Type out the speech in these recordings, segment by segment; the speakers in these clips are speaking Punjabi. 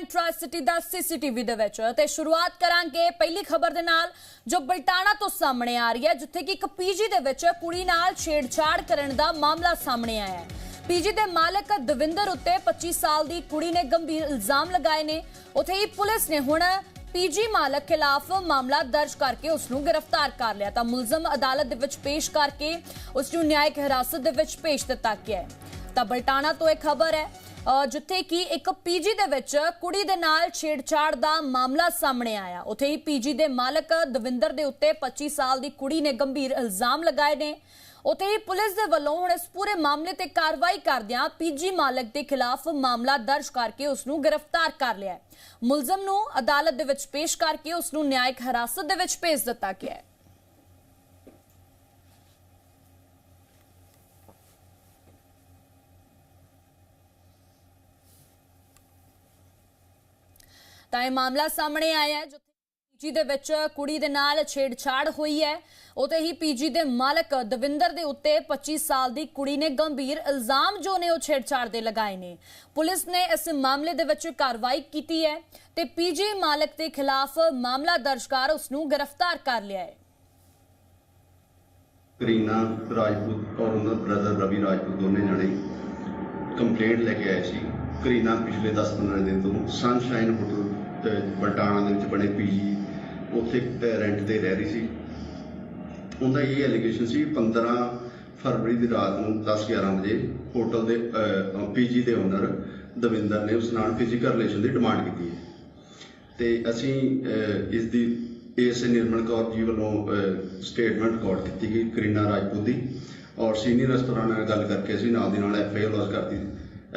ਟ੍ਰਾਈਸਿਟੀ ਦਾ ਸੀਸੀਟੀਵੀ ਦੇ ਵਿੱਚ। ਤੇ ਸ਼ੁਰੂਆਤ ਕਰਾਂਗੇ ਪਹਿਲੀ ਖਬਰ ਦੇ ਨਾਲ, ਜੋ ਬਲਟਾਣਾ ਤੋਂ ਸਾਹਮਣੇ ਆ ਰਹੀ ਹੈ, ਜਿੱਥੇ ਕਿ ਇੱਕ ਪੀਜੀ ਦੇ ਵਿੱਚ ਕੁੜੀ ਨਾਲ ਛੇੜਛਾੜ ਕਰਨ ਦਾ ਮਾਮਲਾ ਸਾਹਮਣੇ ਆਇਆ ਹੈ। ਪੀਜੀ ਦੇ ਮਾਲਕ ਦਵਿੰਦਰ ਉੱਤੇ 25 ਸਾਲ ਦੀ ਕੁੜੀ ਨੇ ਗੰਭੀਰ ਇਲਜ਼ਾਮ ਲਗਾਏ ਨੇ। ਉੱਥੇ ਹੀ ਪੁਲਿਸ ਨੇ ਹੁਣ ਪੀਜੀ ਮਾਲਕ ਖਿਲਾਫ ਮਾਮਲਾ ਦਰਜ ਕਰਕੇ ਉਸ ਨੂੰ ਗ੍ਰਿਫਤਾਰ ਕਰ ਲਿਆ। ਤਾਂ ਮੁਲਜ਼ਮ ਅਦਾਲਤ ਦੇ ਵਿੱਚ ਪੇਸ਼ ਕਰਕੇ ਉਸ ਨੂੰ ਨਿਆਇਕ ਹਿਰਾਸਤ ਦੇ ਵਿੱਚ ਭੇਜ ਦਿੱਤਾ ਗਿਆ ਤਾਂ ਬਲਟਾਣਾ ਤੋਂ ਇਹ ਖਬਰ ਹੈ ਜਿੱਥੇ ਕਿ ਇੱਕ ਪੀਜੀ ਦੇ ਵਿੱਚ ਕੁੜੀ ਦੇ ਨਾਲ ਛੇੜਛਾੜ ਦਾ ਮਾਮਲਾ ਸਾਹਮਣੇ ਆਇਆ। ਉੱਥੇ ਹੀ ਪੀਜੀ ਦੇ ਮਾਲਕ ਦਵਿੰਦਰ ਦੇ ਉੱਤੇ 25 ਸਾਲ ਦੀ ਕੁੜੀ ਨੇ ਗੰਭੀਰ ਇਲਜ਼ਾਮ ਲਗਾਏ ਨੇ। ਉੱਥੇ ਹੀ ਪੁਲਿਸ ਦੇ ਵੱਲੋਂ ਹੁਣ ਇਸ ਪੂਰੇ ਮਾਮਲੇ ਤੇ ਕਾਰਵਾਈ ਕਰਦਿਆਂ ਪੀਜੀ ਮਾਲਕ ਦੇ ਖਿਲਾਫ ਮਾਮਲਾ ਦਰਜ ਕਰਕੇ ਉਸ ਨੂੰ ਗ੍ਰਿਫਤਾਰ ਕਰ ਲਿਆ ਹੈ। ਮੁਲਜ਼ਮ ਨੂੰ ਅਦਾਲਤ ਦੇ ਵਿੱਚ ਪੇਸ਼ ਕਰਕੇ ਉਸ ਨੂੰ ਨਿਆਇਕ ਹਿਰਾਸਤ ਦੇ ਵਿੱਚ ਭੇਜ ਦਿੱਤਾ ਗਿਆ ਹੈ। ਤਾਂ ਇਹ ਮਾਮਲਾ ਸਾਹਮਣੇ ਆਇਆ ਹੈ, ਜਿੱਥੇ ਪੀਜੀ ਦੇ ਵਿੱਚ ਕੁੜੀ ਦੇ ਨਾਲ ਛੇੜਛਾੜ ਹੋਈ ਹੈ। ਉਤੇ ਹੀ ਪੀਜੀ ਦੇ ਮਾਲਕ ਦਵਿੰਦਰ ਦੇ ਉੱਤੇ 25 ਸਾਲ ਦੀ ਕੁੜੀ ਨੇ ਗੰਭੀਰ ਇਲਜ਼ਾਮ ਜੋ ਨੇ ਉਹ ਛੇੜਛਾੜ ਦੇ ਲਗਾਏ ਨੇ। ਪੁਲਿਸ ਨੇ ਇਸ ਮਾਮਲੇ ਦੇ ਵਿੱਚ ਕਾਰਵਾਈ ਕੀਤੀ ਹੈ ਤੇ ਪੀਜੀ ਮਾਲਕ ਦੇ ਖਿਲਾਫ ਮਾਮਲਾ ਦਰਜ ਕਰ ਉਸ ਨੂੰ ਗ੍ਰਿਫਤਾਰ ਕਰ ਲਿਆ ਹੈ। ਕਰੀਨਾ ਰਾਜਪੂਤ ਔਰ ਉਹਨਾਂ ਬ੍ਰਦਰ ਰਵੀ ਰਾਜਪੂਤ ਦੋਨੇ ਜਣੇ ਕੰਪਲੇਂਟ ਲੈ ਕੇ ਆਏ ਸੀ। ਕਰੀਨਾ ਪਿਛਲੇ 10-15 ਦਿਨ ਤੋਂ ਸਨਸ਼ਾਈਨ ਹੋਟਲ ਬਲਟਾਣਾ ਦੇ ਵਿੱਚ ਬਣੇ ਪੀਜੀ ਉੱਥੇ ਰੈਂਟ ਤੇ ਰਹਿ ਰਹੀ ਸੀ। ਉਹਦਾ ਇਹ ਐਲੀਗੇਸ਼ਨ ਸੀ 15 ਫਰਵਰੀ ਦੀ ਰਾਤ ਨੂੰ 10-11 ਵਜੇ ਹੋਟਲ ਦੇ ਪੀਜੀ ਦੇ ਓਨਰ ਦਵਿੰਦਰ ਨੇ ਉਸ ਨਾਲ ਫਿਜ਼ੀਕਲ ਰਿਲੇਸ਼ਨ ਦੀ ਡਿਮਾਂਡ ਕੀਤੀ ਹੈ। ਤੇ ਅਸੀਂ ਅਹ, ਇਸ ਦੀ ਇਸ ਨਿਰਮਲ ਕੌਰ ਜੀ ਵੱਲੋਂ ਸਟੇਟਮੈਂਟ ਰਿਕਾਰਡ ਕੀਤੀ ਗਈ ਕਰੀਨਾ ਰਾਜਪੂਤ ਦੀ ਔਰ ਸੀਨੀਅਰ ਅਫਸਰਾਂ ਨਾਲ ਗੱਲ ਕਰਕੇ ਅਸੀਂ ਨਾਲ ਦੀ ਨਾਲ ਐਫ ਆਈ ਆਰ ਲੌਜ ਕਰਤੀ।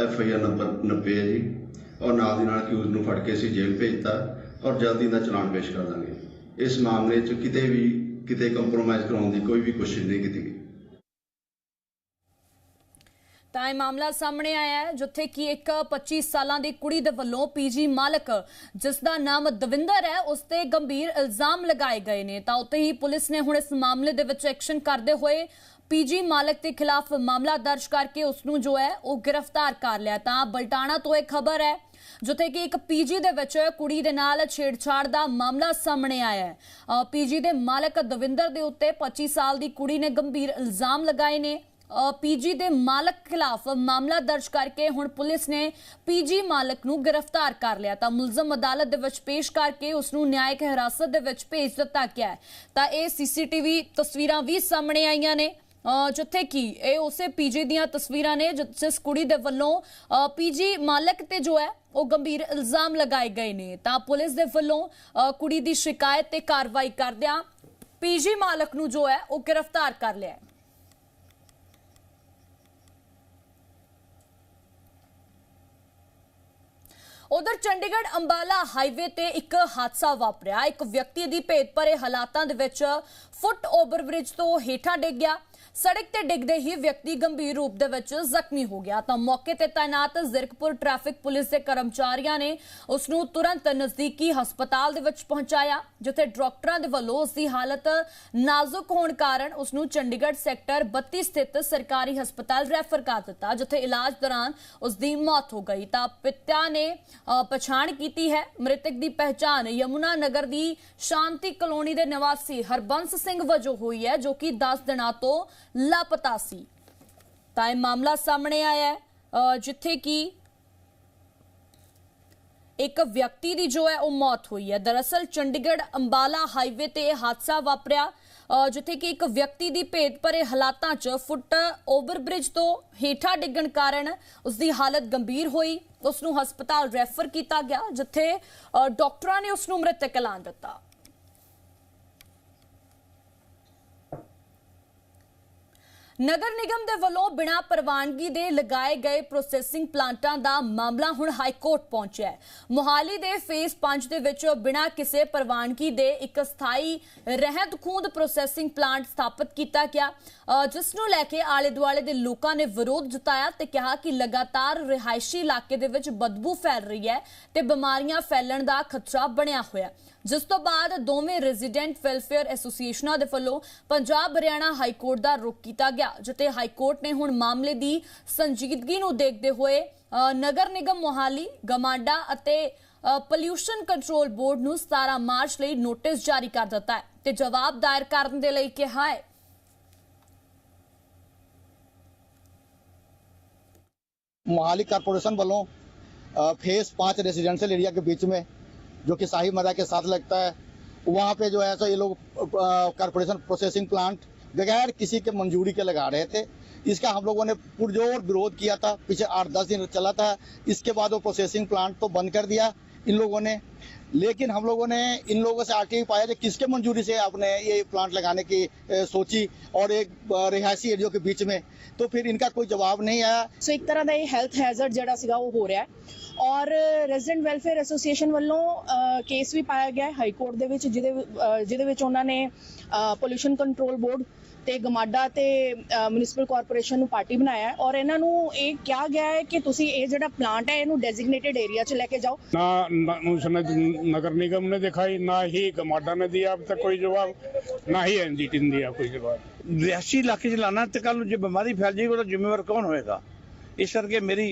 ਐਫ ਆਈ ਆਰ ਨੰਬਰ 90 ਹੈ ਜੀ। ਔਰ ਨਾਲ ਦੀ ਨਾਲ ਅਕਿਊਜ਼ ਨੂੰ ਫੜ ਕੇ ਅਸੀਂ ਜੇਲ੍ਹ ਭੇਜਤਾ ਔਰ ਜਲਦੀ ਦਾ ਚਲਾਨ ਪੇਸ਼ ਕਰ ਦਾਂਗੇ। ਇਸ ਮਾਮਲੇ 'ਚ ਕਿਤੇ ਵੀ, ਕਿਤੇ ਕੰਪਰੋਮਾਈਜ਼ ਕਰਾਉਣ ਦੀ ਕੋਈ ਵੀ ਕੋਸ਼ਿਸ਼ ਨਹੀਂ ਕੀਤੀ ਗਈ। ਤਾਂ ਇਹ ਮਾਮਲਾ ਸਾਹਮਣੇ ਆਇਆ ਹੈ, ਜਿੱਥੇ ਕਿ ਇੱਕ 25 ਸਾਲਾਂ ਦੀ ਕੁੜੀ ਦੇ ਵੱਲੋਂ ਪੀਜੀ ਮਾਲਕ, ਜਿਸ ਦਾ ਨਾਮ ਦਵਿੰਦਰ ਹੈ, ਉਸ ਤੇ ਗੰਭੀਰ ਇਲਜ਼ਾਮ ਲਗਾਏ ਗਏ ਨੇ। ਤਾਂ ਉੱਤੇ ਹੀ ਪੁਲਿਸ ਨੇ ਹੁਣ ਇਸ ਮਾਮਲੇ ਦੇ ਵਿੱਚ ਐਕਸ਼ਨ ਕਰਦੇ ਹੋਏ ਪੀਜੀ ਮਾਲਕ ਦੇ ਖਿਲਾਫ ਮਾਮਲਾ ਦਰਜ ਕਰਕੇ ਉਸ ਨੂੰ ਜੋ ਹੈ ਉਹ ਗ੍ਰਿਫਤਾਰ ਕਰ ਲਿਆ। ਤਾਂ ਬਲਟਾਣਾ ਤੋਂ ਇਹ ਖਬਰ ਹੈ, ਜਿੱਥੇ ਕਿ ਇੱਕ ਪੀਜੀ ਦੇ ਵਿੱਚ ਕੁੜੀ ਦੇ ਨਾਲ ਛੇੜਛਾੜ ਦਾ ਮਾਮਲਾ ਸਾਹਮਣੇ ਆਇਆ ਹੈ। ਪੀਜੀ ਦੇ ਮਾਲਕ ਦਵਿੰਦਰ ਦੇ ਉੱਤੇ 25 ਸਾਲ ਦੀ ਕੁੜੀ ਨੇ ਗੰਭੀਰ ਇਲਜ਼ਾਮ ਲਗਾਏ ਨੇ। ਪੀਜੀ ਦੇ ਮਾਲਕ ਖਿਲਾਫ ਮਾਮਲਾ ਦਰਜ ਕਰਕੇ ਹੁਣ ਪੁਲਿਸ ਨੇ ਪੀਜੀ ਮਾਲਕ ਨੂੰ ਗ੍ਰਿਫਤਾਰ ਕਰ ਲਿਆ। ਤਾਂ ਮੁਲਜ਼ਮ ਅਦਾਲਤ ਦੇ ਵਿੱਚ ਪੇਸ਼ ਕਰਕੇ ਉਸ ਨੂੰ ਨਿਆਇਕ ਹਿਰਾਸਤ ਦੇ ਵਿੱਚ ਭੇਜ ਦਿੱਤਾ ਗਿਆ ਹੈ। ਤਾਂ ਇਹ ਸੀਸੀਟੀਵੀ ਤਸਵੀਰਾਂ ਵੀ ਸਾਹਮਣੇ ਆਈਆਂ ਨੇ। ਜਿੱਥੇ ਕਿ ਇਹ ਉਸੇ ਪੀਜੀ ਦੀਆਂ ਤਸਵੀਰਾਂ ਨੇ ਜਿਸ ਕੁੜੀ ਦੇ ਵੱਲੋਂ ਪੀਜੀ ਮਾਲਕ ਤੇ ਜੋ ਹੈ, ਉਹ ਗੰਭੀਰ ਇਲਜ਼ਾਮ ਲਗਾਏ ਗਏ ਨੇ। ਤਾਂ ਪੁਲਿਸ ਦੇ ਵੱਲੋਂ ਕੁੜੀ ਦੀ ਸ਼ਿਕਾਇਤ ਤੇ ਕਾਰਵਾਈ ਕਰਦਿਆਂ ਪੀਜੀ ਮਾਲਕ ਨੂੰ ਜੋ ਹੈ, ਉਹ ਗ੍ਰਿਫਤਾਰ ਕਰ ਲਿਆ ਉਧਰ ਚੰਡੀਗੜ੍ਹ ਅੰਬਾਲਾ ਹਾਈਵੇ ਤੇ ਇੱਕ ਹਾਦਸਾ ਵਾਪਰਿਆ। ਇੱਕ ਵਿਅਕਤੀ ਦੀ ਭੇਦ ਭਰੇ ਹਾਲਾਤਾਂ ਦੇ ਵਿੱਚ ਫੁੱਟ ਓਵਰਬ੍ਰਿਜ ਤੋਂ ਹੇਠਾਂ ਡਿੱਗ ਗਿਆ। ਸੜਕ ਤੇ ਡਿੱਗਦੇ ਹੀ ਵਿਅਕਤੀ ਗੰਭੀਰ ਰੂਪ ਦੇ ਵਿੱਚ ਜ਼ਖਮੀ ਹੋ ਗਿਆ। ਤਾਂ ਮੌਕੇ ਤੇ ਤਾਇਨਾਤ ਜ਼ਿਰਕਪੁਰ ਟ੍ਰੈਫਿਕ ਪੁਲਿਸ ਦੇ ਕਰਮਚਾਰੀਆਂ ਨੇ ਉਸ ਨੂੰ ਤੁਰੰਤ ਨਜ਼ਦੀਕੀ ਹਸਪਤਾਲ ਦੇ ਵਿੱਚ ਪਹੁੰਚਾਇਆ, ਜਿੱਥੇ ਡਾਕਟਰਾਂ ਦੇ ਵੱਲੋਂ ਉਸ ਦੀ ਹਾਲਤ ਨਾਜ਼ੁਕ ਹੋਣ ਕਾਰਨ ਉਸ ਨੂੰ ਚੰਡੀਗੜ੍ਹ ਸੈਕਟਰ 32 ਸਥਿਤ ਸਰਕਾਰੀ ਹਸਪਤਾਲ ਰੈਫਰ ਕਰ ਦਿੱਤਾ, ਜਿੱਥੇ ਇਲਾਜ ਦੌਰਾਨ ਉਸ ਦੀ ਮੌਤ ਹੋ ਗਈ। ਤਾਂ ਪਿਤਾ ਨੇ ਪਛਾਣ ਕੀਤੀ ਹੈ। ਮ੍ਰਿਤਕ ਦੀ ਪਹਿਚਾਣ ਯਮੁਨਾ ਨਗਰ ਦੀ ਸ਼ਾਂਤੀ ਕਲੋਨੀ ਦੇ ਨਿਵਾਸੀ ਹਰਬੰਸ ਸਿੰਘ ਵਜੋਂ ਹੋਈ ਹੈ, ਜੋ ਕਿ 10 ਦਿਨਾਂ ਤੋਂ ਲਾਪਤਾ ਸੀ। ਤਾਂ ਇਹ ਮਾਮਲਾ ਸਾਹਮਣੇ ਆਇਆ ਹੈ ਜਿੱਥੇ ਕਿ ਇੱਕ ਵਿਅਕਤੀ ਦੀ ਜੋ ਹੈ ਉਹ ਮੌਤ ਹੋਈ ਹੈ। ਦਰਅਸਲ ਚੰਡੀਗੜ੍ਹ ਅੰਬਾਲਾ ਹਾਈਵੇ ਤੇ ਇਹ ਹਾਦਸਾ ਵਾਪਰਿਆ ਜਿੱਥੇ ਕਿ ਇੱਕ ਵਿਅਕਤੀ ਦੀ ਭੇਦ ਭਰੇ ਹਾਲਾਤਾਂ 'ਚ ਫੁੱਟ ਓਵਰਬ੍ਰਿਜ ਤੋਂ ਹੇਠਾਂ ਡਿੱਗਣ ਕਾਰਨ ਉਸ ਦੀ ਹਾਲਤ ਗੰਭੀਰ ਹੋਈ। ਉਸ ਨੂੰ ਹਸਪਤਾਲ ਰੈਫਰ ਕੀਤਾ ਗਿਆ, ਜਿੱਥੇ ਡਾਕਟਰਾਂ ਨੇ ਉਸ ਨੂੰ ਮ੍ਰਿਤਕ ਐਲਾਨ ਦਿੱਤਾ। ਨਗਰ ਨਿਗਮ ਦੇ ਵੱਲੋਂ ਬਿਨਾਂ ਪ੍ਰਵਾਨਗੀ ਦੇ ਲਗਾਏ ਗਏ ਪ੍ਰੋਸੈਸਿੰਗ ਪਲਾਂਟਾਂ ਦਾ ਮਾਮਲਾ ਹੁਣ ਹਾਈ ਕੋਰਟ ਪਹੁੰਚਿਆ ਹੈ। ਮੁਹਾਲੀ ਦੇ ਫੇਸ 5 ਦੇ ਵਿੱਚ ਬਿਨਾਂ ਕਿਸੇ ਪ੍ਰਵਾਨਗੀ ਦੇ ਇੱਕ ਸਥਾਈ ਰਹਿੰਦ ਖੂੰਦ ਪ੍ਰੋਸੈਸਿੰਗ ਪਲਾਂਟ ਸਥਾਪਿਤ ਕੀਤਾ ਗਿਆ। ਜਿਸ ਨੂੰ ਲੈ ਕੇ ਆਲੇ ਦੁਆਲੇ ਦੇ ਲੋਕਾਂ ਨੇ ਵਿਰੋਧ ਜਤਾਇਆ ਤੇ ਕਿਹਾ ਕਿ ਲਗਾਤਾਰ ਰਿਹਾਇਸ਼ੀ ਇਲਾਕੇ ਦੇ ਵਿੱਚ ਬਦਬੂ ਫੈਲ ਰਹੀ ਹੈ ਤੇ ਬਿਮਾਰੀਆਂ ਫੈਲਣ ਦਾ ਖਤਰਾ ਬਣਿਆ ਹੋਇਆ ਜਿਸ ਤੋਂ ਬਾਅਦ ਦੋਵੇਂ ਰੈਜ਼ੀਡੈਂਟ ਵੈਲਫੇਅਰ ਐਸੋਸੀਏਸ਼ਨਾਂ ਦੇ ਵੱਲੋਂ ਪੰਜਾਬ ਹਰਿਆਣਾ ਹਾਈ ਕੋਰਟ ਦਾ ਰੁਖ ਕੀਤਾ ਗਿਆ। ਜਿੱਥੇ ਹਾਈ ਕੋਰਟ ਨੇ ਹੁਣ ਮਾਮਲੇ ਦੀ ਸੰਜੀਦਗੀ ਨੂੰ ਦੇਖਦੇ ਹੋਏ ਅ, ਨਗਰ ਨਿਗਮ ਮੋਹਾਲੀ ਗਮਾਂਡਾ ਅਤੇ ਪੋਲਿਊਸ਼ਨ ਕੰਟਰੋਲ ਬੋਰਡ ਨੂੰ 17 ਮਾਰਚ ਲਈ ਨੋਟਿਸ ਜਾਰੀ ਕਰ ਦਿੱਤਾ ਹੈ ਤੇ ਜਵਾਬ ਦਾਇਰ ਕਰਨ ਦੇ ਲਈ ਕਿਹਾ ਹੈ मोहाली कारपोरेशन वालों अ, फेज पाँच रेजिडेंशियल एरिया के बीच में जो कि शाही मदा के साथ लगता है वहाँ पे जो है सो ये लोग कारपोरेशन प्रोसेसिंग प्लांट बगैर किसी के मंजूरी के लगा रहे थे इसका हम लोगों ने पुरजोर विरोध किया था पीछे आठ दस दिन चला था इसके बाद वो प्रोसेसिंग प्लांट तो बंद कर दिया इन लोगों ने लेकिन हम लोगों ने इन लोगों से आके ही पाया कि किसके मंजूरी से आपने ये प्लांट लगाने की अ, सोची और एक अ, रिहायशी एरियो के बीच में तो फिर इनका कोई जवाब नहीं आया ਸੋ ਇੱਕ ਤਰ੍ਹਾਂ ਦਾ ਇਹ ਹੈਲਥ ਹੈਜ਼ਰਡ ਜਿਹੜਾ ਸੀਗਾ ਉਹ ਹੋ ਰਿਹਾ ਹੈ ਔਰ ਰੈਜ਼ੀਡੈਂਟ ਵੈਲਫੇਅਰ ਐਸੋਸੀਏਸ਼ਨ ਵੱਲੋਂ ਕੇਸ ਵੀ ਪਾਇਆ ਗਿਆ ਹੈ ਹਾਈ ਕੋਰਟ ਦੇ ਵਿੱਚ ਜਿਹਦੇ ਅਹ, ਜਿਹਦੇ ਵਿੱਚ ਉਹਨਾਂ ਨੇ ਪੋਲੂਸ਼ਨ ਕੰਟਰੋਲ ਬੋਰਡ ਤੇ ਗਮਾਡਾ ਤੇ ਮਿਊਨਿਸਪਲ ਕਾਰਪੋਰੇਸ਼ਨ ਨੂੰ ਪਾਰਟੀ ਬਣਾਇਆ ਹੈ ਔਰ ਇਹਨਾਂ ਨੂੰ ਇਹ ਕਿਹਾ ਗਿਆ ਹੈ ਕਿ ਤੁਸੀਂ ਇਹ ਜਿਹੜਾ ਪਲਾਂਟ ਹੈ ਇਹਨੂੰ ਡੈਜ਼ਿਗਨੇਟਿਡ ਏਰੀਆ 'ਚ ਲੈ ਕੇ ਜਾਓ ना न- उसने नगर निगम ने दिखाई ना ही गमाडा ने दिया अब तक कोई जवाब ना ही एनजीटी ने दिया कोई जवाब ਰਿਹਾਸੀ ਇਲਾਕੇ 'ਚ ਲਾਣਾ ਤੇ ਕੱਲ ਨੂੰ ਜੇ ਬਿਮਾਰੀ ਫੈਲ ਜਾਏਗੀ ਉਹਦਾ ਜ਼ਿੰਮੇਵਾਰ ਕੌਣ ਹੋਏਗਾ ਇਸ ਕਰਕੇ ਮੇਰੀ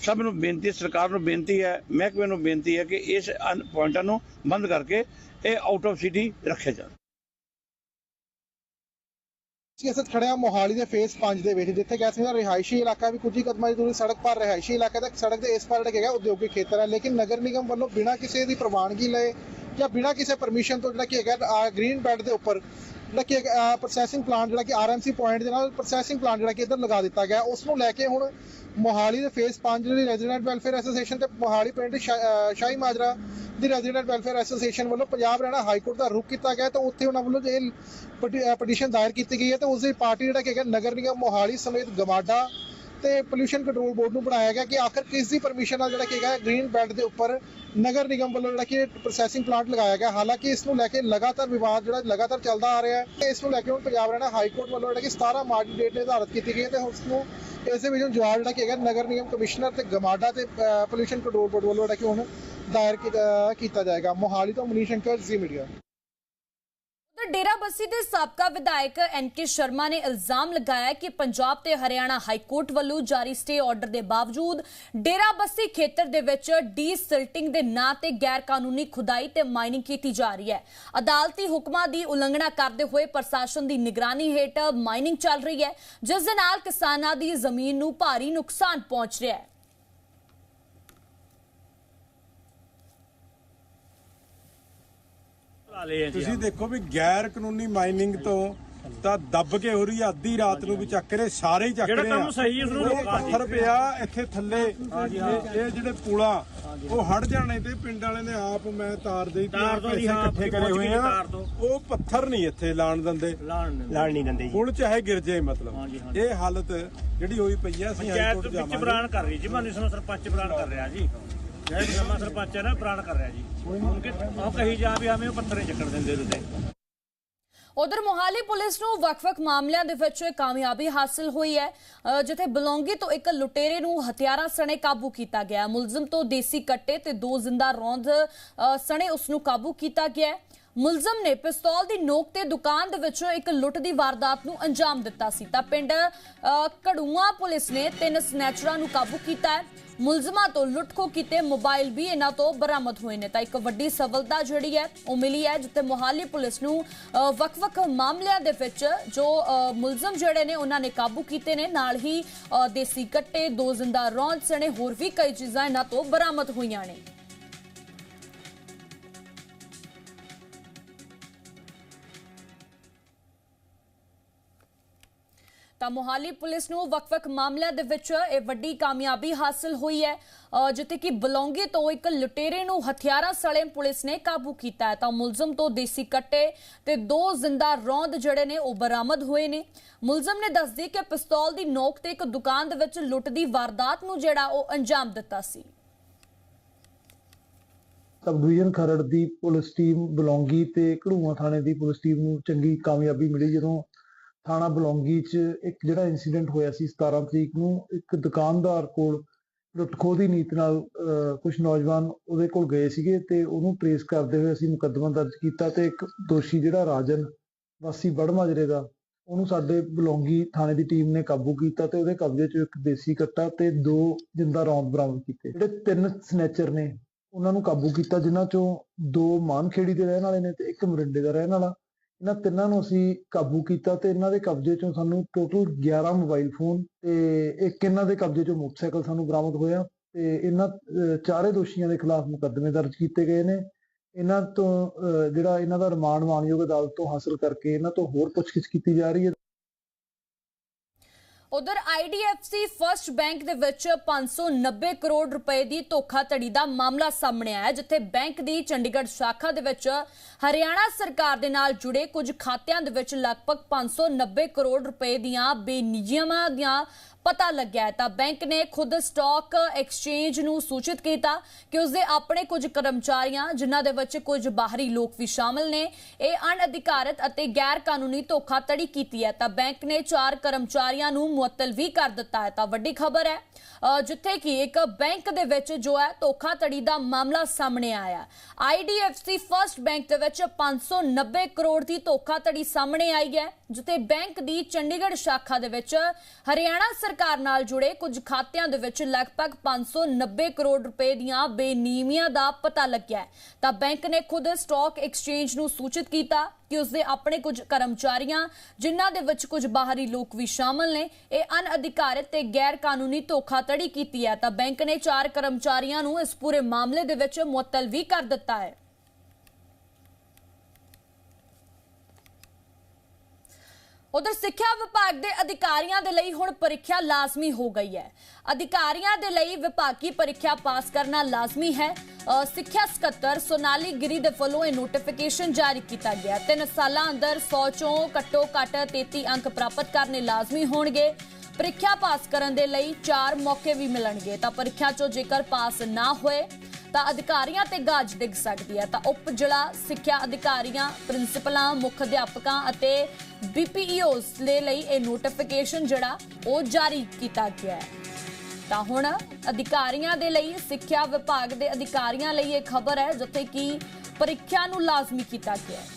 ਸਭ ਨੂੰ ਬੇਨਤੀ ਹੈ, ਸਰਕਾਰ ਨੂੰ ਬੇਨਤੀ ਹੈ ਮਹਿਕਮੇ ਨੂੰ ਬੇਨਤੀ ਹੈ ਕਿ ਇਸ ਅਨ- ਪੁਆਇੰਟਾਂ ਨੂੰ ਬੰਦ ਕਰਕੇ ਇਹ ਆਊਟ ਆਫ ਸਿਟੀ ਰੱਖਿਆ ਜਾਵੇ ਅਸੀਂ ਅਸਲ ਖੜੇ ਮੋਹਾਲੀ ਦੇ ਫੇਸ 5 ਦੇ ਵਿੱਚ, ਜਿੱਥੇ ਕਹਿ ਸਕਦੇ ਰਿਹਾਇਸ਼ੀ ਇਲਾਕਾ ਵੀ ਕੁਝ ਹੀ ਕਦਮਾਂ ਦੀ ਦੂਰੀ ਸੜਕ ਪਰ ਰਿਹਾਇਸ਼ੀ ਇਲਾਕਾ ਤੱਕ, ਸੜਕ ਦੇ ਇਸ ਪਾਰ ਜਿਹੜਾ ਹੈਗਾ ਉਦਯੋਗਿਕ ਖੇਤਰ ਹੈ ਲੇਕਿਨ ਨਗਰ ਨਿਗਮ ਵੱਲੋਂ ਬਿਨਾਂ ਕਿਸੇ ਦੀ ਪ੍ਰਵਾਨਗੀ ਲਏ ਜਾਂ ਬਿਨਾਂ ਕਿਸੇ ਪਰਮਿਸ਼ਨ ਤੋਂ ਜਿਹੜਾ ਕੀ ਹੈਗਾ ਗ੍ਰੀਨ ਬੈਲਟ ਦੇ ਉੱਪਰ ਜਿਹੜਾ ਕਿ ਪ੍ਰੋਸੈਸਿੰਗ ਪਲਾਂਟ ਜਿਹੜਾ ਕਿ ਆਰਐਮਸੀ ਪੁਆਇੰਟ ਦੇ ਨਾਲ ਪ੍ਰੋਸੈਸਿੰਗ ਪਲਾਂਟ ਜਿਹੜਾ ਕਿ ਇੱਧਰ ਲਗਾ ਦਿੱਤਾ ਗਿਆ। ਉਸ ਨੂੰ ਲੈ ਕੇ ਹੁਣ ਮੋਹਾਲੀ ਦੇ ਫੇਸ 5 ਜਿਹੜੀ ਰੈਜ਼ੀਡੈਂਟ ਵੈਲਫੇਅਰ ਐਸੋਸੀਏਸ਼ਨ ਤੇ ਮੋਹਾਲੀ ਪਿੰਡ ਸ਼ਾ- ਸ਼ਾਹੀ ਮਾਜਰਾ ਦੀ ਰੈਜ਼ੀਡੈਂਟ ਵੈਲਫੇਅਰ ਐਸੋਸੀਏਸ਼ਨ ਵੱਲੋਂ ਪੰਜਾਬ ਹਰਿਆਣਾ ਹਾਈ ਕੋਰਟ ਦਾ ਰੁਖ ਕੀਤਾ ਗਿਆ ਤਾਂ ਉੱਥੇ ਉਹਨਾਂ ਵੱਲੋਂ ਜੇ ਪਟੀਸ਼ਨ ਦਾਇਰ ਕੀਤੀ ਗਈ ਹੈ ਤੇ ਉਸ ਦੀ ਪਾਰਟੀ ਜਿਹੜਾ ਕਿ ਹੈਗਾ ਨਗਰ ਨਿਗਮ ਮੋਹਾਲੀ ਸਮੇਤ ਗਵਾਡਾ ਤੇ ਪੋਲੂਸ਼ਨ ਕੰਟਰੋਲ ਬੋਰਡ ਨੂੰ ਬਣਾਇਆ ਗਿਆ ਕਿ ਆਖਰ ਕਿਸ ਦੀ ਪਰਮਿਸ਼ਨ ਨਾਲ ਜਿਹੜਾ ਕਿ ਹੈਗਾ ਗ੍ਰੀਨ ਬੈਲਟ ਦੇ ਉੱਪਰ ਨਗਰ ਨਿਗਮ ਵੱਲੋਂ ਜਿਹੜਾ ਕਿ ਪ੍ਰੋਸੈਸਿੰਗ ਪਲਾਂਟ ਲਗਾਇਆ ਗਿਆ। ਹਾਲਾਂਕਿ ਇਸ ਨੂੰ ਲੈ ਕੇ ਲਗਾਤਾਰ ਵਿਵਾਦ ਜਿਹੜਾ ਲਗਾਤਾਰ ਚੱਲਦਾ ਆ ਰਿਹਾ ਹੈ। ਇਸ ਨੂੰ ਲੈ ਕੇ ਹੁਣ ਪੰਜਾਬ ਹਰਿਆਣਾ ਹਾਈ ਕੋਰਟ ਵੱਲੋਂ ਜਿਹੜਾ ਕਿ 17 ਮਾਰਚ ਦੀ ਡੇਟ ਨਿਰਧਾਰਤ ਕੀਤੀ ਗਈ ਹੈ ਤੇ ਉਸ ਨੂੰ ਇਸ ਦੇ ਵਿੱਚ ਜਵਾਬ ਜਿਹੜਾ ਕਿ ਹੈਗਾ ਨਗਰ ਨਿਗਮ ਕਮਿਸ਼ਨਰ ਤੇ ਗਮਾਡਾ ਤੇ ਪੋਲੂਸ਼ਨ ਕੰਟਰੋਲ ਬੋਰਡ ਵੱਲੋਂ ਜਿਹੜਾ ਕਿ ਹੁਣ ਦਾਇਰ ਕੀਤਾ- ਜਾਏਗਾ। ਮੋਹਾਲੀ ਤੋਂ ਮਨੀਸ਼ ਸ਼ੰਕਰ, ਜੀ ਮੀਡੀਆ। ਉਧਰ ਡੇਰਾ ਦੇ ਸਾਬਕਾ ਵਿਧਾਇਕ ਐਨਕੇ ਸ਼ਰਮਾ ਨੇ ਇਲਜ਼ਾਮ ਲਗਾਇਆ ਕਿ ਪੰਜਾਬ ਤੇ ਹਰਿਆਣਾ ਹਾਈ ਕੋਰਟ ਵੱਲੋਂ ਜਾਰੀ ਸਟੇ ਆਰਡਰ ਦੇ ਬਾਵਜੂਦ ਡੇਰਾਬੱਸੀ ਖੇਤਰ ਦੇ ਵਿੱਚ ਡੀ ਸਿਲਟਿੰਗ ਦੇ ਨਾਂ ਤੇ ਗੈਰ ਕਾਨੂੰਨੀ ਖੁਦਾਈ ਤੇ ਮਾਈਨਿੰਗ ਕੀਤੀ ਜਾ ਰਹੀ ਹੈ। ਅਦਾਲਤੀ ਹੁਕਮਾਂ ਦੀ ਉਲੰਘਣਾ ਕਰਦੇ ਹੋਏ ਪ੍ਰਸ਼ਾਸਨ ਦੀ ਨਿਗਰਾਨੀ ਹੇਠ ਮਾਈਨਿੰਗ ਚੱਲ ਰਹੀ ਹੈ, ਜਿਸ ਦੇ ਨਾਲ ਕਿਸਾਨਾਂ ਦੀ ਜ਼ਮੀਨ ਨੂੰ ਭਾਰੀ ਨੁਕਸਾਨ ਪਹੁੰਚ ਰਿਹਾ ਹੈ। ਤੁਸੀਂ ਦੇਖੋ ਵੀ ਗੈਰ ਕਾਨੂੰਨੀ ਮਾਈਨਿੰਗ ਤੋਂ ਤਾਂ ਦੱਬ ਕੇ ਹੋ ਰਹੀ ਆ ਅੱਧੀ ਰਾਤ ਨੂੰ ਵੀ ਚੱਕ ਰਹੇ ਸਾਰੇ ਹੀ ਚੱਕ ਰਹੇ ਆ। ਕੰਮ ਸਹੀ ਉਸ ਨੂੰ ਪੱਥਰ ਪਿਆ ਇੱਥੇ ਥੱਲੇ। ਇਹ ਜਿਹੜੇ ਪੁਲਾ ਉਹ ਹਟ ਜਾਣੇ ਤੇ ਪਿੰਡ ਵਾਲਿਆਂ ਨੇ ਆਪ ਮੈਂ ਤਾਰ ਦੇ ਤਾਰ ਤੋਂ ਇਕੱਠੇ ਕਰੇ ਹੋਏ ਆ। ਉਹ ਪੱਥਰ ਨਹੀਂ ਇੱਥੇ ਲਾਣ ਦਿੰਦੇ। ਲਾਣ ਨਹੀਂ ਦਿੰਦੇ। ਜੀ। ਹੁਣ ਚਾਹੇ ਗਿਰ ਜਾਏ ਮਤਲਬ। ਇਹ ਹਾਲਤ ਜਿਹੜੀ ਹੋਈ ਪਈ ਆ ਅਸੀਂ ਹਾਈ ਪੰਚਾਇਤ ਵਿੱਚ ਜਾਵਾਂਗੇ। ਬਰਾਨ ਕਰ ਰਹੀ ਜੀ ਮਾਨੀ ਸਾਨੂੰ ਸਰਪੰਚ ਬਰਾਨ ਕਰ ਰਿਹਾ ਜੀ। ਜਿਹੜਾ ਨਵਾਂ ਸਰਪੰਚ ਹੈ ਨਾ ਬਰਾਨ ਕਰ ਰਿਹਾ ਜੀ। ਹੁਣ ਕਿ ਉਹ ਕਹੀ ਜਾ ਵੀ ਹਮੇ ਉਹ ਪੱਥਰੇ ਚੱਕਣ ਦਿੰਦੇ ਉਹਦੇ ਉਧਰ ਮੋਹਾਲੀ ਪੁਲਿਸ ਨੂੰ ਵੱਖ-ਵੱਖ ਮਾਮਲਿਆਂ ਦੇ ਵਿੱਚ ਕਾਮਯਾਬੀ ਹਾਸਲ ਹੋਈ ਹੈ। ਜਿੱਥੇ ਬਲੌਂਗੀ ਤੋਂ ਇੱਕ ਲੁਟੇਰੇ ਨੂੰ ਹਥਿਆਰਾਂ ਸਣੇ ਕਾਬੂ ਕੀਤਾ ਗਿਆ ਮੁਲਜ਼ਮ ਤੋਂ ਦੇਸੀ ਕੱਟੇ ਤੇ ਦੋ ਜ਼ਿੰਦਾ ਰੌਂਦ ਸਣੇ ਉਸ ਨੂੰ ਕਾਬੂ ਕੀਤਾ ਗਿਆ ਹੈ। ਮੁਲਜ਼ਮ ਨੇ ਪਿਸਤੌਲ ਦੀ ਨੋਕ ਤੇ ਦੁਕਾਨ ਦੇ ਵਿੱਚੋਂ ਇੱਕ ਲੁੱਟ ਦੀ ਵਾਰਦਾਤ ਨੂੰ ਅੰਜਾਮ ਦਿੱਤਾ ਸੀ। ਤਾਂ ਪਿੰਡ ਕੜੂਆ ਪੁਲਿਸ ਨੇ ਤਿੰਨ ਸਨੈਚਰਾਂ ਨੂੰ ਕਾਬੂ ਕੀਤਾ ਹੈ। ਮੁਲਜ਼ਮਾਂ ਤੋਂ ਲੁੱਟਖੋ ਕੀਤੇ ਮੋਬਾਈਲ ਵੀ ਇਹਨਾਂ ਤੋਂ ਬਰਾਮਦ ਹੋਏ ਨੇ। ਤਾਂ ਇੱਕ ਵੱਡੀ ਸਫਲਤਾ ਜਿਹੜੀ ਹੈ ਉਹ ਮਿਲੀ ਹੈ ਜਿੱਥੇ ਮੋਹਾਲੀ ਪੁਲਿਸ ਨੂੰ ਵੱਖ-ਵੱਖ ਮਾਮਲਿਆਂ ਦੇ ਵਿੱਚ ਜੋ ਅ, ਮੁਲਜ਼ਮ ਜਿਹੜੇ ਨੇ ਉਹਨਾਂ ਨੇ ਕਾਬੂ ਕੀਤੇ ਨੇ। ਨਾਲ ਹੀ ਦੇਸੀ ਕੱਟੇ ਦੋ ਜ਼ਿੰਦਾ ਰੌਂਦ ਸਣੇ ਹੋਰ ਵੀ ਕਈ ਚੀਜ਼ਾਂ ਇਹਨਾਂ ਤੋਂ ਬਰਾਮਦ ਹੋਈਆਂ ਨੇ। ਤਾਂ ਮੋਹਾਲੀ ਪੁਲਿਸ ਨੂੰ ਵੱਖ-ਵੱਖ ਮਾਮਲਿਆਂ ਦੇ ਵਿੱਚ ਇਹ ਵੱਡੀ ਕਾਮਯਾਬੀ ਹਾਸਲ ਹੋਈ ਹੈ। ਜਿੱਥੇ ਕਿ ਬਲੌਂਗੀ ਤੋਂ ਇੱਕ ਲੁਟੇਰੇ ਨੂੰ ਹਥਿਆਰਾਂ ਸਲੇ ਪੁਲਿਸ ਨੇ ਕਾਬੂ ਕੀਤਾ ਤਾਂ ਮੁਲਜ਼ਮ ਤੋਂ ਦੇਸੀ ਕੱਟੇ ਤੇ ਦੋ ਜ਼ਿੰਦਾ ਰੌਂਦ ਜਿਹੜੇ ਨੇ ਉਹ ਬਰਾਮਦ ਹੋਏ ਨੇ। ਮੁਲਜ਼ਮ ਨੇ ਦੱਸਦੀ ਕਿ ਪਿਸਤੌਲ ਦੀ ਨੋਕ ਤੇ ਇੱਕ ਦੁਕਾਨ ਦੇ ਵਿੱਚ ਲੁੱਟ ਦੀ ਵਾਰਦਾਤ ਨੂੰ ਜਿਹੜਾ ਉਹ ਅੰਜਾਮ ਦਿੱਤਾ ਸੀ। ਸਬ ਡਿਵੀਜ਼ਨ ਖਰੜ ਦੀ ਪੁਲਿਸ ਟੀਮ ਬਲੌਂਗੀ ਤੇ ਘੜੂਆ ਥਾਣੇ ਦੀ ਪੁਲਿਸ ਟੀਮ ਨੂੰ ਚੰਗੀ ਕਾਮਯਾਬੀ ਮਿਲੀ ਜਦੋਂ ਥਾਣਾ ਬਲੌਂਗੀ 'ਚ ਇੱਕ ਜਿਹੜਾ ਇਨਸੀਡੈਂਟ ਹੋਇਆ ਸੀ 17 ਤਰੀਕ ਨੂੰ, ਇੱਕ ਦੁਕਾਨਦਾਰ ਕੋਲ ਲੁੱਟਖੋ ਦੀ ਨੀਤ ਨਾਲ ਕੁਝ ਨੌਜਵਾਨ ਉਹਦੇ ਕੋਲ ਗਏ ਸੀਗੇ ਤੇ ਉਹਨੂੰ ਟਰੇਸ ਕਰਦੇ ਹੋਏ ਅਸੀਂ ਮੁਕੱਦਮਾ ਦਰਜ ਕੀਤਾ ਤੇ ਇੱਕ ਦੋਸ਼ੀ ਜਿਹੜਾ ਰਾਜਨ ਵਾਸੀ ਬੜਮਾਜਰੇ ਦਾ, ਉਹਨੂੰ ਸਾਡੇ ਬਲੌਂਗੀ ਥਾਣੇ ਦੀ ਟੀਮ ਨੇ ਕਾਬੂ ਕੀਤਾ ਤੇ ਉਹਦੇ ਕਬਜ਼ੇ 'ਚ ਇੱਕ ਦੇਸੀ ਕੱਟਾ ਤੇ ਦੋ ਜਿੰਦਾ ਰੌਂਦ ਬਰਾਮਦ ਕੀਤੇ। ਜਿਹੜੇ ਤਿੰਨ ਸਨੈਚਰ ਨੇ, ਉਹਨਾਂ ਨੂੰ ਕਾਬੂ ਕੀਤਾ, ਜਿਨ੍ਹਾਂ ਚੋਂ ਦੋ ਮਾਨਖੇੜੀ ਦੇ ਰਹਿਣ ਵਾਲੇ ਨੇ ਤੇ ਇੱਕ ਮਰਿੰਡੇ ਦਾ ਰਹਿਣ ਵਾਲਾ। ਇਹਨਾਂ ਤਿੰਨਾਂ ਨੂੰ ਅਸੀਂ ਕਾਬੂ ਕੀਤਾ ਤੇ ਇਹਨਾਂ ਦੇ ਕਬਜ਼ੇ ਚੋਂ ਸਾਨੂੰ ਟੋਟਲ 11 ਮੋਬਾਈਲ ਫੋਨ ਤੇ ਇੱਕ ਇਹਨਾਂ ਦੇ ਕਬਜ਼ੇ ਚੋਂ ਮੋਟਰਸਾਈਕਲ ਸਾਨੂੰ ਬਰਾਮਦ ਹੋਇਆ ਤੇ ਇਹਨਾਂ ਚਾਰੇ ਦੋਸ਼ੀਆਂ ਦੇ ਖਿਲਾਫ ਮੁਕੱਦਮੇ ਦਰਜ ਕੀਤੇ ਗਏ ਨੇ। ਇਹਨਾਂ ਤੋਂ ਅਹ, ਜਿਹੜਾ ਇਹਨਾਂ ਦਾ ਰਿਮਾਂਡ ਮਾਨਯੋਗ ਅਦਾਲਤ ਤੋਂ ਹਾਸਲ ਕਰਕੇ ਇਹਨਾਂ ਤੋਂ ਹੋਰ ਪੁੱਛਗਿੱਛ ਕੀਤੀ ਜਾ ਰਹੀ ਹੈ। ਉਧਰ IDFC ਫਰਸਟ ਬੈਂਕ ਦੇ ਵਿੱਚ 590 ਕਰੋੜ ਰੁਪਏ ਦੀ ਧੋਖਾਧੜੀ ਦਾ ਮਾਮਲਾ ਸਾਹਮਣੇ ਆਇਆ ਹੈ, ਜਿੱਥੇ ਬੈਂਕ ਦੀ ਚੰਡੀਗੜ੍ਹ ਸ਼ਾਖਾ ਦੇ ਵਿੱਚ ਹਰਿਆਣਾ ਸਰਕਾਰ ਦੇ ਨਾਲ ਜੁੜੇ ਕੁਝ ਖਾਤਿਆਂ ਦੇ ਵਿੱਚ ਲਗਭਗ 590 ਕਰੋੜ ਰੁਪਏ ਦੀਆਂ ਬੇਨਿਯਮਾਂ ਦੀਆਂ ਪਤਾ ਲੱਗਿਆ ਤਾਂ ਬੈਂਕ ਨੇ ਖੁਦ ਸਟਾਕ ਐਕਸਚੇਂਜ ਨੂੰ ਸੂਚਿਤ ਕੀਤਾ ਕਿ ਉਸਦੇ ਆਪਣੇ ਕੁਝ ਕਰਮਚਾਰੀਆਂ, ਜਿਨ੍ਹਾਂ ਦੇ ਵਿੱਚ ਕੁਝ ਬਾਹਰੀ ਲੋਕ ਵੀ ਸ਼ਾਮਲ ਨੇ, ਇਹ ਅਣਅਧਿਕਾਰਤ ਅਤੇ ਗੈਰ ਕਾਨੂੰਨੀ ਧੋਖਾਧੜੀ ਕੀਤੀ ਹੈ। ਤਾਂ ਬੈਂਕ ਨੇ ਚਾਰ ਕਰਮਚਾਰੀਆਂ ਨੂੰ ਮੁਅੱਤਲ ਵੀ ਕਰ ਦਿੱਤਾ ਹੈ। ਤਾਂ ਵੱਡੀ ਖਬਰ ਹੈ ਜਿੱਥੇ ਕਿ ਇੱਕ ਬੈਂਕ ਦੇ ਵਿੱਚ ਜੋ ਹੈ, ਧੋਖਾਧੜੀ ਦਾ ਮਾਮਲਾ ਸਾਹਮਣੇ ਆਇਆ। IDFC ਫਰਸਟ ਬੈਂਕ ਦੇ ਵਿੱਚ 590 ਕਰੋੜ ਦੀ ਧੋਖਾਧੜੀ ਸਾਹਮਣੇ ਆਈ ਹੈ। ਜਿੱਥੇ ਬੈਂਕ ਦੀ ਚੰਡੀਗੜ੍ਹ ਸ਼ਾਖਾ ਦੇ ਵਿੱਚ ਹਰਿਆਣਾ ਸਰਕਾਰ ਨਾਲ ਜੁੜੇ ਕੁਝ ਖਾਤਿਆਂ ਦੇ ਵਿੱਚ ਲਗਭਗ 590 ਕਰੋੜ ਰੁਪਏ ਦੀਆਂ ਬੇਨੀਮੀਆਂ ਦਾ ਪਤਾ ਲੱਗਿਆ ਤਾਂ ਬੈਂਕ ਨੇ ਖੁਦ ਸਟਾਕ ਐਕਸਚੇਂਜ ਨੂੰ ਸੂਚਿਤ ਕੀਤਾ ਕਿ ਉਸਦੇ ਆਪਣੇ ਕੁਝ ਕਰਮਚਾਰੀਆਂ, ਜਿਨ੍ਹਾਂ ਦੇ ਵਿੱਚ ਕੁਝ ਬਾਹਰੀ ਲੋਕ ਵੀ ਸ਼ਾਮਲ ਨੇ, ਇਹ ਅਨਅਧਿਕਾਰਿਤ ਤੇ ਗੈਰ ਕਾਨੂੰਨੀ ਧੋਖਾਧੜੀ ਕੀਤੀ ਹੈ। ਤਾਂ ਬੈਂਕ ਨੇ ਚਾਰ ਕਰਮਚਾਰੀਆਂ ਨੂੰ ਇਸ ਪੂਰੇ ਮਾਮਲੇ ਦੇ ਵਿੱਚ ਮੁਅੱਤਲ ਵੀ ਕਰ ਦਿੱਤਾ ਹੈ। ਉਧਰ ਸਿੱਖਿਆ ਵਿਭਾਗ ਦੇ ਅਧਿਕਾਰੀਆਂ ਦੇ ਲਈ ਹੁਣ ਪ੍ਰੀਖਿਆ ਲਾਜ਼ਮੀ ਹੋ ਗਈ ਹੈ। ਅਧਿਕਾਰੀਆਂ ਦੇ ਲਈ ਵਿਭਾਗੀ ਪ੍ਰੀਖਿਆ ਪਾਸ ਕਰਨਾ ਲਾਜ਼ਮੀ ਹੈ। ਸਿੱਖਿਆ ਸਕੱਤਰ ਸੋਨਾਲੀ ਗਿਰੀ ਦੇ ਵੱਲੋਂ ਇਹ ਨੋਟੀਫਿਕੇਸ਼ਨ ਜਾਰੀ ਕੀਤਾ ਗਿਆ। ਤਿੰਨ ਸਾਲਾਂ ਅੰਦਰ 100 ਚੋਂ ਘੱਟੋ ਘੱਟ 33 ਅੰਕ ਪ੍ਰਾਪਤ ਕਰਨੇ ਲਾਜ਼ਮੀ ਹੋਣਗੇ। ਪ੍ਰੀਖਿਆ ਪਾਸ ਕਰਨ ਦੇ ਲਈ ਚਾਰ ਮੌਕੇ ਵੀ ਮਿਲਣਗੇ। ਤਾਂ ਪ੍ਰੀਖਿਆ ਚੋਂ ਜੇਕਰ ਪਾਸ ਨਾ ਹੋਏ ਤਾਂ ਅਧਿਕਾਰੀਆਂ ਤੇ ਗਾਜ ਡਿੱਗ ਸਕਦੀ ਹੈ। ਤਾਂ ਉਪ ਜ਼ਿਲ੍ਹਾ ਸਿੱਖਿਆ ਅਧਿਕਾਰੀਆਂ, ਪ੍ਰਿੰਸੀਪਲਾਂ, ਮੁੱਖ ਅਧਿਆਪਕਾਂ ਅਤੇ ਬੀਪੀਈਓਸ ਦੇ ਲਈ ਇਹ ਨੋਟੀਫਿਕੇਸ਼ਨ ਜਿਹੜਾ, ਉਹ ਜਾਰੀ ਕੀਤਾ ਗਿਆ ਹੈ। ਤਾਂ ਹੁਣ ਅਧਿਕਾਰੀਆਂ ਦੇ ਲਈ, ਸਿੱਖਿਆ ਵਿਭਾਗ ਦੇ ਅਧਿਕਾਰੀਆਂ ਲਈ ਇਹ ਖਬਰ ਹੈ, ਜਿੱਥੇ ਕਿ ਪ੍ਰੀਖਿਆ ਨੂੰ ਲਾਜ਼ਮੀ ਕੀਤਾ ਗਿਆ ਹੈ।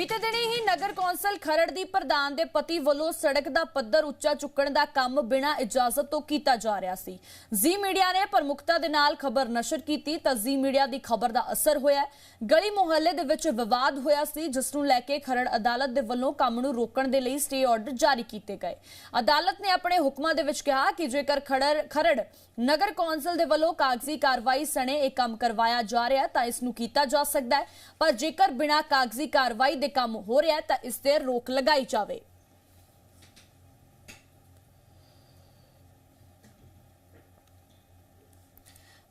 ਬੀਤੇ ਦਿਨੀ ਹੀ ਨਗਰ ਕੌਂਸਲ ਖਰੜ ਦੀ ਪ੍ਰਧਾਨ ਦੇ ਪਤੀ ਵੱਲੋਂ ਸੜਕ ਦਾ ਪੱਧਰ ਉੱਚਾ ਚੁੱਕਣ ਦਾ ਕੰਮ ਬਿਨਾਂ ਇਜਾਜ਼ਤ ਤੋਂ ਕੀਤਾ ਜਾ ਰਿਹਾ ਸੀ। ਜ਼ੀ ਮੀਡੀਆ ਨੇ ਪ੍ਰਮੁਖਤਾ ਦੇ ਨਾਲ ਖਬਰ ਨਸ਼ਰ ਕੀਤੀ ਤਾਂ ਜ਼ੀ ਮੀਡੀਆ ਦੀ ਖਬਰ ਦਾ ਅਸਰ ਹੋਇਆ। ਗਲੀ ਮੁਹੱਲੇ ਦੇ ਵਿੱਚ ਵਿਵਾਦ ਹੋਇਆ ਸੀ, ਜਿਸ ਨੂੰ ਲੈ ਕੇ ਖਰੜ ਅਦਾਲਤ ਦੇ ਵੱਲੋਂ ਕੰਮ ਨੂੰ ਰੋਕਣ ਦੇ ਲਈ ਸਟੇ ਆਰਡਰ ਜਾਰੀ ਕੀਤੇ ਗਏ। ਅਦਾਲਤ ਨੇ ਆਪਣੇ ਹੁਕਮਾਂ ਦੇ ਵਿੱਚ ਕਿਹਾ ਕਿ ਜੇਕਰ ਖੜੜ ਖਰੜ ਨਗਰ ਕੌਂਸਲ ਦੇ ਵੱਲੋਂ ਕਾਗਜ਼ੀ ਕਾਰਵਾਈ ਸਣੇ ਇਹ ਕੰਮ ਕਰਵਾਇਆ ਜਾ ਰਿਹਾ ਤਾਂ ਇਸ ਨੂੰ ਕੀਤਾ ਜਾ ਸਕਦਾ ਹੈ। ਪਰ ਜੇਕਰ ਬਿਨਾਂ ਕਾਗਜ਼ੀ ਕਾਰਵਾਈ ਦੇ ਕੰਮ ਹੋ ਰਿਹਾ ਤਾਂ ਇਸ ਤੇ ਰੋਕ ਲਗਾਈ ਜਾਵੇ।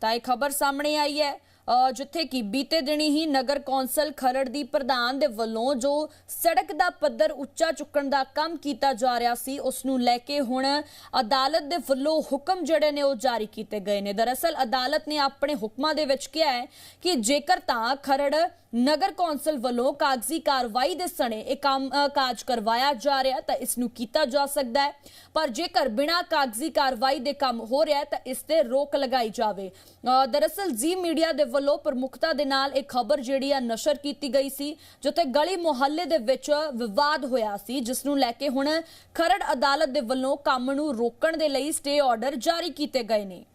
ਤਾਂ ਇਹ ਖਬਰ ਸਾਹਮਣੇ ਆਈ ਹੈ। ਜਿੱਥੇ ਕਿ ਬੀਤੇ ਦਿਨੀ ਹੀ ਨਗਰ ਕੌਂਸਲ ਖਰੜ ਦੀ ਪ੍ਰਧਾਨ ਦੇ ਵੱਲੋਂ ਜੋ ਸੜਕ ਦਾ ਪੱਧਰ ਉੱਚਾ ਚੁੱਕਣ ਦਾ ਕੰਮ ਕੀਤਾ ਜਾ ਰਿਹਾ ਸੀ, ਉਸ ਨੂੰ ਲੈ ਕੇ ਹੁਣ ਅਦਾਲਤ ਦੇ ਵੱਲੋਂ ਹੁਕਮ ਜਿਹੜੇ ਨੇ ਉਹ ਜਾਰੀ ਕੀਤੇ ਗਏ ਨੇ। ਦਰਅਸਲ ਅਦਾਲਤ ਨੇ ਆਪਣੇ ਹੁਕਮਾਂ ਦੇ ਵਿੱਚ ਕਿਹਾ ਹੈ ਕਿ ਜੇਕਰ ਤਾਂ ਖਰੜ ਨਗਰ ਕੌਂਸਲ ਵੱਲੋਂ ਕਾਗਜ਼ੀ ਕਾਰਵਾਈ ਦੇ ਸਣੇ ਇਹ ਕੰਮ ਅ, ਕਾਜ ਕਰਵਾਇਆ ਜਾ ਰਿਹਾ ਤਾਂ ਇਸ ਨੂੰ ਕੀਤਾ ਜਾ ਸਕਦਾ ਹੈ। ਪਰ ਜੇਕਰ ਬਿਨਾਂ ਕਾਗਜ਼ੀ ਕਾਰਵਾਈ ਦੇ ਕੰਮ ਹੋ ਰਿਹਾ ਤਾਂ ਇਸ ਤੇ ਰੋਕ ਲਗਾਈ ਜਾਵੇ। ਦਰਅਸਲ ਜੀ ਮੀਡੀਆ ਦੇ ਵੱਲੋਂ ਪ੍ਰਮੁਖਤਾ ਦੇ ਨਾਲ ਇਹ ਖਬਰ ਜਿਹੜੀ ਆ ਨਸ਼ਰ ਕੀਤੀ ਗਈ ਸੀ ਜਿੱਥੇ ਗਲੀ ਮੁਹੱਲੇ ਦੇ ਵਿੱਚ ਵਿਵਾਦ ਹੋਇਆ ਸੀ ਜਿਸ ਨੂੰ ਲੈ ਕੇ ਹੁਣ ਖਰੜ ਅਦਾਲਤ ਦੇ ਵੱਲੋਂ ਕੰਮ ਨੂੰ ਰੋਕਣ ਦੇ ਲਈ ਸਟੇ ਆਰਡਰ ਜਾਰੀ ਕੀਤੇ ਗਏ ਨੇ।